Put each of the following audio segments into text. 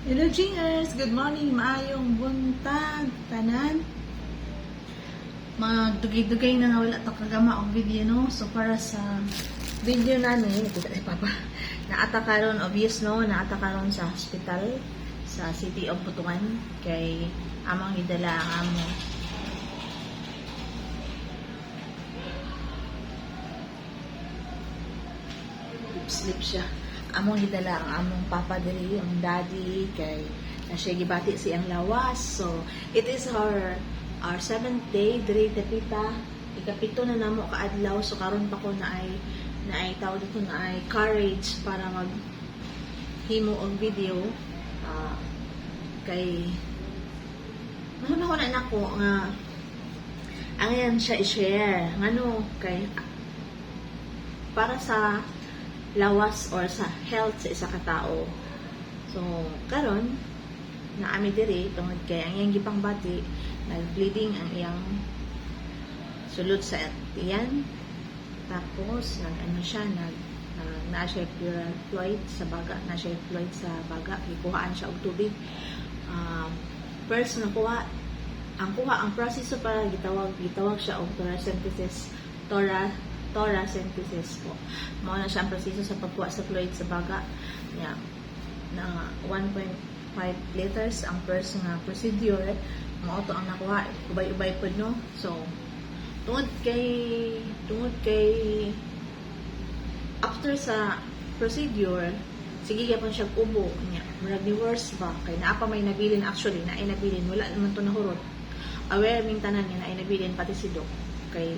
Hello, Gingers! Good morning! Maayong buntag, tanan. Magdugay-dugay na nga wala to kagama og video, no? So, para sa video na ni, ito si Papa, naata karon obvious, no? Naata karon sa hospital sa City of Butuan kay amang gidala ang amo. Sleep siya among gidala ang among papa diri, ang daddy kay na siya gibati siyang lawas. So, it is our our seventh day diri tepita. Ikapito na namo kaadlaw so karon pa ko na ay na ay tawag dito na ay courage para mag himo og video Ah, kay ko na nako nga ang yan siya i-share ngano kay para sa lawas or sa health sa isa ka tao. So, karon na ami diri tungod kay ang iyang gipang bati nag-bleeding ang iyang sulod sa iyan. Tapos, nag ano siya, nag uh, na siya fluid sa baga, na siya fluid sa baga, ikuhaan siya og tubig. Um, first nakuha ang kuha ang proseso para gitawag gitawag siya og thoracentesis tora thoracentesis po. Mao na siya ang proseso sa pagkuha sa fluid sa baga. Yeah. Na 1.5 liters ang first nga procedure. Mao to ang nakuha. Ubay-ubay po no. So, tungod kay tungod kay after sa procedure sige gyapon siya kubo niya murag ni worse ba kay naa pa may nabilin actually na ay nabilin wala naman to nahurot aware ming tanan nga na ay nabilin pati si doc kay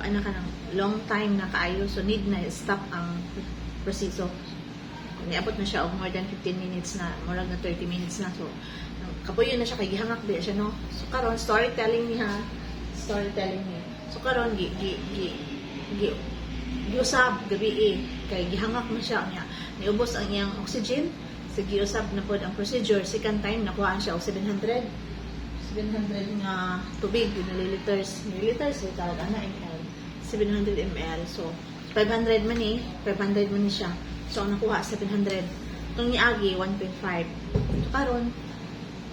ano ka ng long time na kaayo so need na stop ang proseso. Niabot na siya og more than 15 minutes na murag na 30 minutes na so kapuyo na siya kay gihangak di siya no? So karon storytelling niya storytelling niya. So karon gi gi gi, gi giusab gabi eh kay gihangak na siya niya. Niubos ang iyang oxygen sa giusab na pod ang procedure. Second time nakuhaan siya og 700 700 nga tubig milliliters milliliters ay tawag ana ml 700 ml so 500 man eh. 500 man siya. So ang nakuha 700 itong niagi 1.5 so karon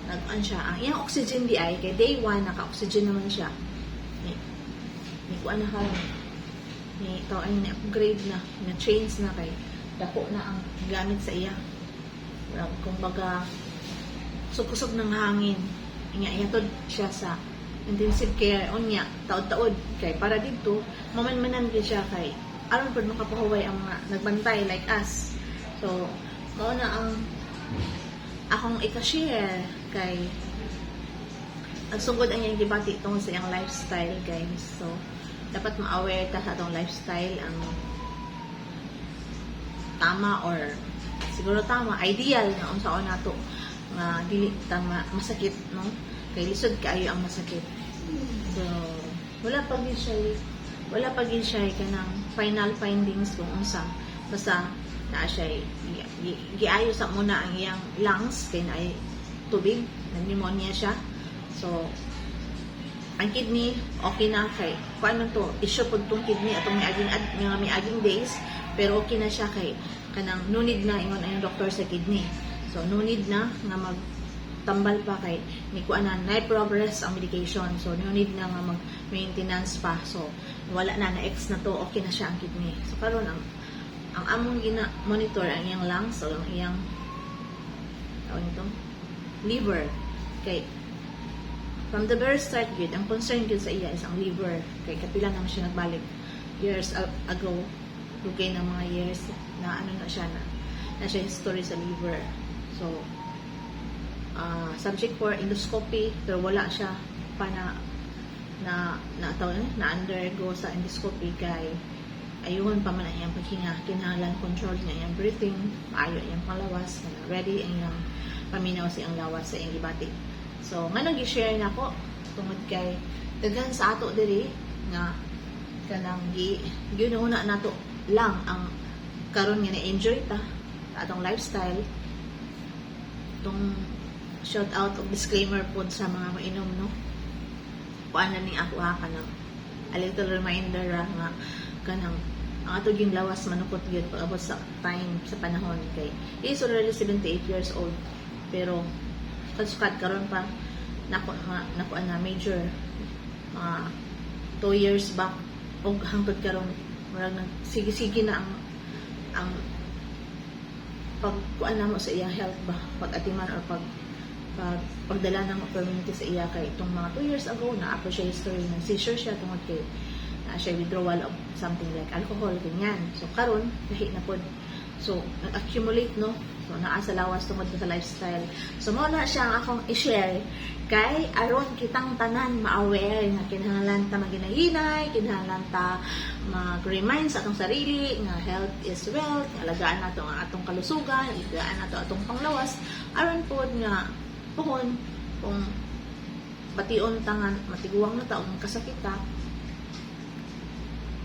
nag-an siya ang iyang oxygen di ay kay day 1 naka-oxygen naman siya. Ni ni kuan na karon. Ni ito ay na-upgrade na, na-change na kay dako na ang gamit sa iya. Kumbaga, sukusog ng hangin. Inya, ihatod siya sa intensive care unya taod-taod. Kay para dito mamanmanan gyud siya kay aron pud makapahuway ang mga nagbantay like us. So mao na ang akong ika-share kay ang sugod ang iyang gibati tungkol sa iyang lifestyle guys. So dapat ma-aware ta sa atong lifestyle ang tama or siguro tama ideal na unsa na nato nga dili ta ma- masakit no? Kay lisod kaayo ang masakit so wala pa gyud siya wala pa gyud siya kanang final findings kung unsa. Basta naa siya gi- giayo sa muna ang iyang lungs kay naay tubig nag pneumonia siya. So ang kidney okay na kay kuan man to issue pud tong kidney atong miaging ad, nga miaging days pero okay na siya kay kanang no need na ingon ang doktor sa kidney. So no need na nga mag tambal pa kay ni kuan na na progress ang medication so no need na nga mag maintenance pa so wala na na X na to okay na siya ang kidney so karon ang ang among gina monitor ang iyang lungs o ang iyang tawag nito liver kay From the very start, gid, ang concern gid sa iya is ang liver. Kay kapila naman siya nagbalik years ago. Dugay ng mga years na ano na siya na, na siya history sa liver. So, ah, subject for endoscopy, pero wala siya pa na na na, tawag na, na undergo sa endoscopy kay ayun pa man ang iyang paghinga kinahanglan control niya iyang breathing maayo iyang panglawas na ready ang iyang paminaw sa iyang lawas sa iyang gibati So, nga nang i-share na ko tungod kay daghan sa ato diri nga kanang gi ginuuna nato lang ang karon nga na-enjoy ta atong lifestyle. Tong shout out og disclaimer pod sa mga mainom no? Kuan na ni ako ha kanang a little reminder ra nga kanang ang ato yung lawas manukot gyud pag abot sa time sa panahon. Kay is already 78 years old. Pero kasukat karon pa nako na nako na major mga two years back og hangtod karon murag nag sige-sige na ang ang pag kuan mo sa iyang health ba pag atiman or pag pag pagdala ng permanente sa iya kay itong mga 2 years ago na ako siya history na seizure siya tungod kay na siya withdrawal of something like alcohol ganyan. So karon lahi na pod so nag-accumulate no? So naa sa lawas tungod sa lifestyle. So mo na siya ang akong i-share kay aron kitang tanan ma-aware nga kinahanglan ta maginahinay kinahanglan ta mag-remind sa atong sarili nga health is wealth alagaan nato ang atong kalusugan alagaan nato atong panglawas. Aron pod nga puhon kung bation tangan matiguang na taong kasakita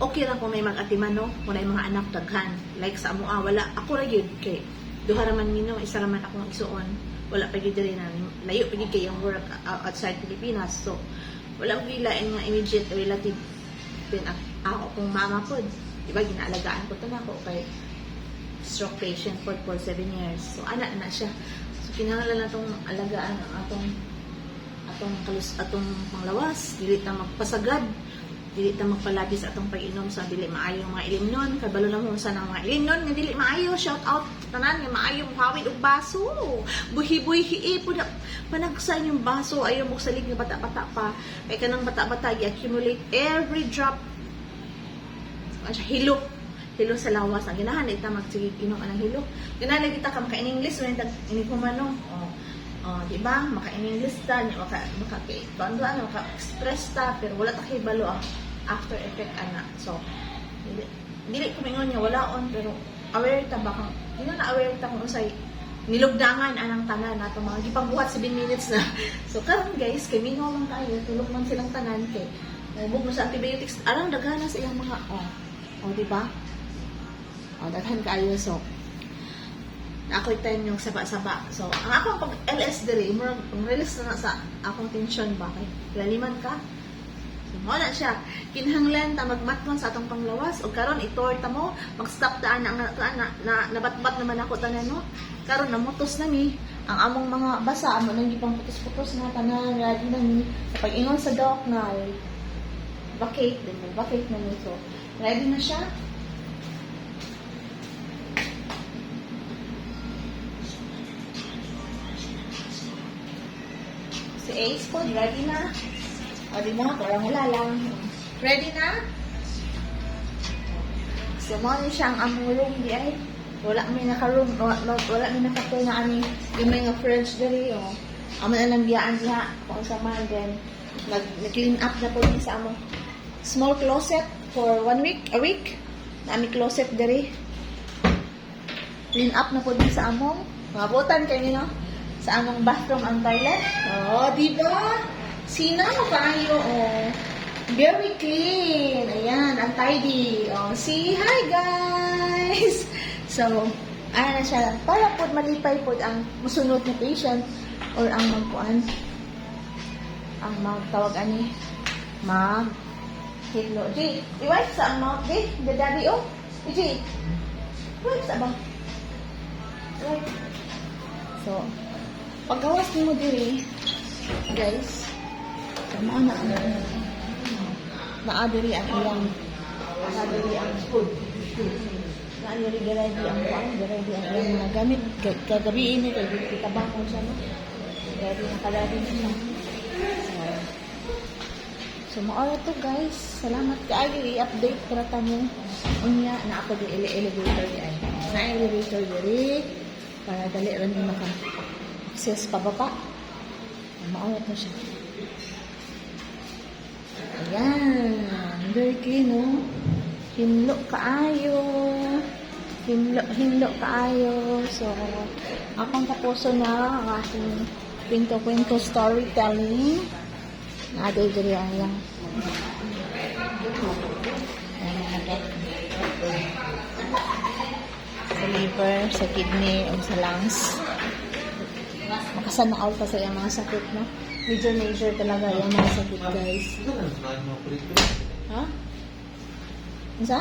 okay lang kung may mag-atiman no? Kung may mga anak daghan. Like sa amo ah, wala ako ra gyud kay duha ra man mino isa ra man ako ang isuon. Wala pa gyud diri na layo pa gyud kay ang work uh, outside Pilipinas. So wala ko gilain nga immediate relative din ak- ako kung mama pod di ba ginaalagaan ko to na ako kay stroke patient for for 7 years. So anak na siya kinahanglan na tong alagaan ang atong atong kalus atong panglawas. Dili ta magpasagad. Dili ta magpalabis atong pag-inom sa dili maayo mga ilimnon. Kabalo na mo sa mga ilimnon nga dili maayo. Shout out tanan nga maayo muhawid og baso. Buhi-buhi po na panagsan yung baso ayaw mo salig nga bata-bata pa. Kay kanang bata-bata i-accumulate every drop. Siya, hilo sa lawas ang ginahan ita magsige inom anang hilo ganahan kita ka maka in English when tag ini kumano oh Oh, di ba? Maka-English ta, nya maka maka bando ano, maka express ta pero wala ta kay balo ang after effect ana. So, dili dili ko mingon nya wala on pero aware ta ba kung hindi na aware ta kung usay nilugdangan anang tanan nato mga gipangbuhat 7 minutes na. So karon guys, kay mingaw lang tayo, tulog man silang tanan kay Nabog mo sa antibiotics, arang daghana sa iyang mga oh. Oh, di ba? Oh, daghan kaayo so ako'y time yung saba-saba. So, ang akong pag LS diri, release na na sa akong tension ba kay laliman ka. So, mo na siya. Kinahanglan ta magmatman sa atong panglawas o karon itorta mo, mag-stop ta ana nga na, na, na nabatbat naman ako tanan no. Karon namutos na ni ang among mga basa amo nang gipang putos-putos na tanan ready na ni sa pag-ingon sa doc na vacate din vacate na ni so ready na siya Ace po, ready na. O, di mo, parang wala lang. Ready na? So, mo ni siyang among room di ay. Wala may naka-room, wala, wala may naka na ani yung mga friends diri, o. Amo na lang biyaan diha, kung sa man, then, nag, nag-clean up na po din sa among small closet for one week, a week. Na aming closet diri. Clean up na po din sa among. Mga butan kayo, no? Sa among bathroom ang toilet. Oh, di ba? Sina mo kayo, oh. Very clean. Ayan, ang tidy. Oh, see, hi guys! So, ayan na siya. Para po malipay po ang musunod na patient or ang magpuan. Ang magtawag ani. Mag Hello. G, i-wipe sa ang mouth, di? The daddy, oh. G, wipe sa ba? So, paggawas mo diri guys. Tama na. Ano naadiri ang iyang naadiri ang food. Naadiri garadi ang kuan garadi ang iyang mga gamit Ka- kagabi ini kay kita ba kung siya no? Garadi na kalari na so maora to guys. Salamat kaayo i-update para tamo unya na ako di ele- elevator di ay. Na elevator diri para dali rin maka access pababa. Maawat na siya. Ayan. Very clean, no? Hinlo kaayo. Hinlo, hinlo kaayo. So, akong tapuso na ang aking kwento-kwento storytelling. Naday diri lang. Sa liver, sa kidney, o sa lungs pa sa iyang mga sakit, no? Major, major talaga yung mga sakit, guys. Ha? Isa?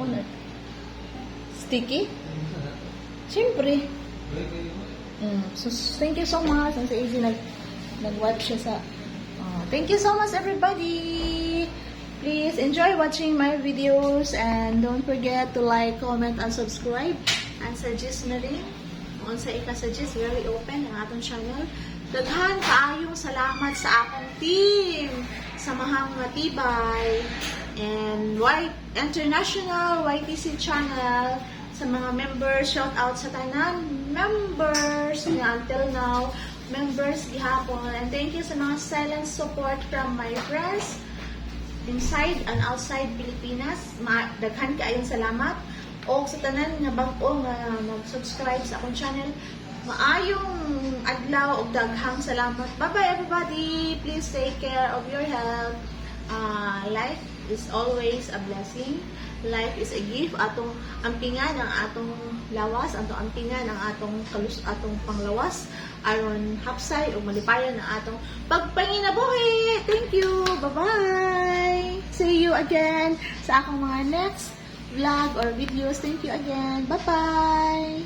Una. Sticky? Siyempre. So, thank you so much. And sa Easy, nag, nag-wipe siya sa... Uh, thank you so much, everybody! Please enjoy watching my videos and don't forget to like, comment, and subscribe. And suggest na rin kung sa ika-suggest, very open ang atong channel. Daghan kaayong salamat sa akong team sa mahang matibay and White International YTC channel sa mga members, shout out sa tanan members nga until now members gihapon and thank you sa mga silent support from my friends inside and outside Pilipinas. Daghan kaayong salamat. O sa tanan nga bag-o nga nag-subscribe sa akong channel. Maayong adlaw og daghang salamat. Bye-bye everybody. Please take care of your health. Uh, life is always a blessing. Life is a gift. Atong ampingan ang atong lawas, atong ampingan ang atong kalus atong panglawas aron hapsay o malipayan ang atong pagpanginabuhi. Thank you. Bye-bye. See you again sa akong mga next vlog or videos. Thank you again. Bye-bye.